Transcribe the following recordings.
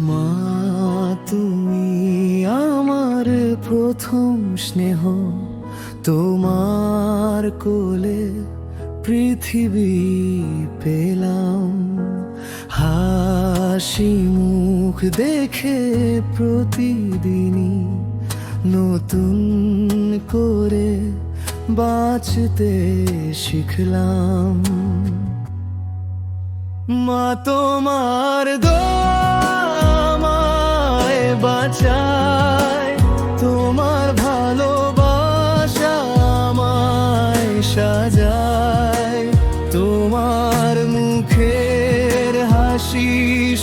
মা, তুমি আমার প্রথম স্নেহ। তোমার কোলে পৃথিবী পেলাম। হাসি মুখ দেখে প্রতিদিনই নতুন করে বাঁচতে শিখলাম। মা, তোমার দোষ বাঁচায় তোমার ভালোবাসা আমায় সাজায়। তোমার মুখের হাসি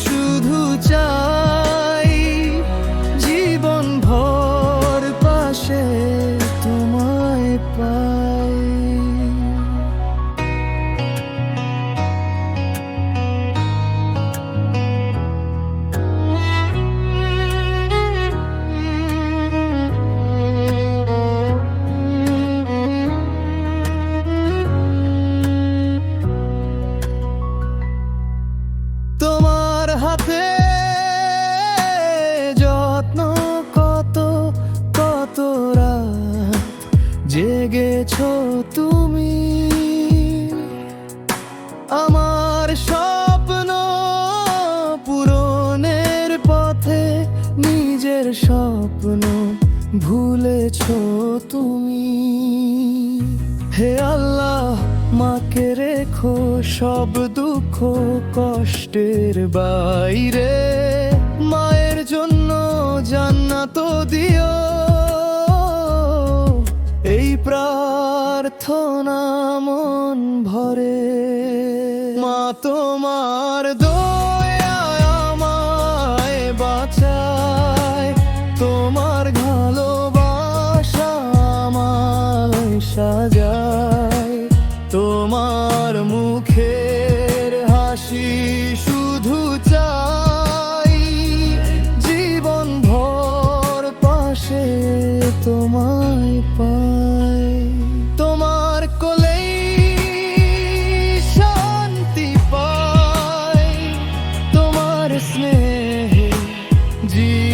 শুধু চাই। জেগেছ তুমি। আমার স্বপ্ন পূরণের পথে নিজের স্বপ্ন ভুলেছ তুমি। হে আল্লাহ, মাকে রেখো সব দুঃখ কষ্টের বাইরে। প্রার্থনা মন ভরে। মা তোমার দয়ায় আমায় তোমার সাজায়। তোমার মুখের স্নেহে জীবন